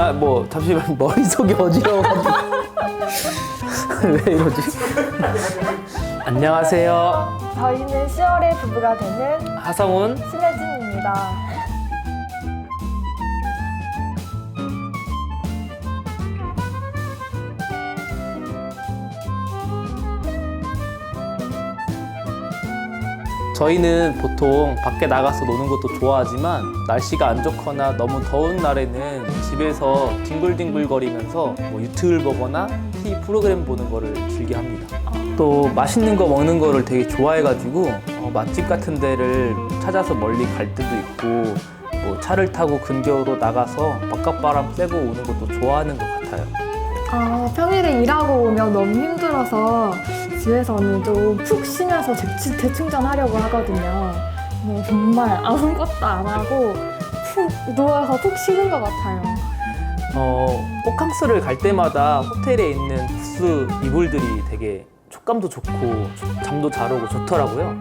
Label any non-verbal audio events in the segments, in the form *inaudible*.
아 뭐 잠시만 *laughs* 머릿속이 어지러워가지고 *laughs* 왜 이러지? 안녕하세요 저희는 10월에 부부가 되는 하성훈 신혜진입니다. 저희는 보통 밖에 나가서 노는 것도 좋아하지만 날씨가 안 좋거나 너무 더운 날에는 집에서 뒹굴뒹굴거리면서 뭐 유튜브를 보거나 TV 프로그램 보는 거를 즐겨 합니다. 또 맛있는 거 먹는 거를 되게 좋아해가지고 어, 맛집 같은 데를 찾아서 멀리 갈 때도 있고 뭐 차를 타고 근교로 나가서 바깥바람 쐬고 오는 것도 좋아하는 것 같아요. 아, 평일에 일하고 오면 너무 힘들어서 집에서는 좀 푹 쉬면서 재, 재충전하려고 하거든요. 네, 정말 아무것도 안 하고 푹 누워서 푹 쉬는 것 같아요. 어, 호캉스를 갈 때마다 호텔에 있는 부스 이불들이 되게 촉감도 좋고 조- 잠도 잘 오고 좋더라고요.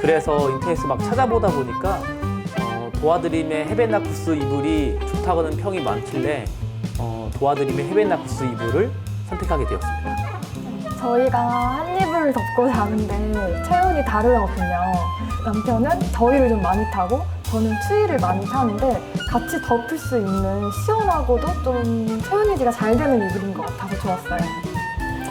그래서 인터넷에 막 찾아보다 보니까 어, 도와드림의 헤베나 구스 이불이 좋다고는 평이 많길래 어, 도와드림의 헤베나 구스 이불을 선택하게 되었습니다. 저희가 한 이불을 덮고 자는데 체온이 다르거든요. 남편은 더위를 좀 많이 타고 저는 추위를 많이 타는데 같이 덮을 수 있는 시원하고도 좀 체온 유지가 잘 되는 이불인 것 같아서 좋았어요.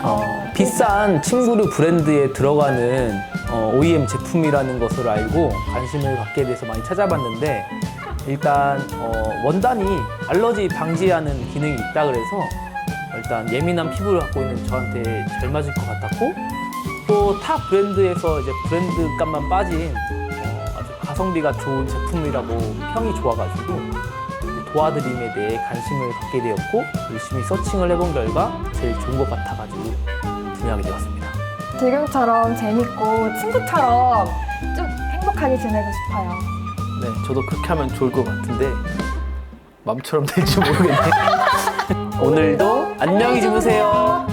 어, 비싼 침구류 브랜드에 들어가는 어, OEM 제품이라는 것을 알고 관심을 갖게 돼서 많이 찾아봤는데 일단 어, 원단이 알러지 방지하는 기능이 있다 그래서 일단 예민한 피부를 갖고 있는 저한테 잘 맞을 것 같았고 또 타 브랜드에서 이제 브랜드 값만 빠진 어, 아주 가성비가 좋은 제품이라고 평이 좋아가지고 도와드림에 대해 관심을 갖게 되었고 열심히 서칭을 해본 결과 제일 좋은 것 같아가지고 구매하게 되었습니다. 지금처럼 재밌고 친구처럼 쭉 행복하게 지내고 싶어요. 네, 저도 그렇게 하면 좋을 것 같은데 마음처럼 될지 모르겠네. *laughs* 오늘도 안녕히 주무세요.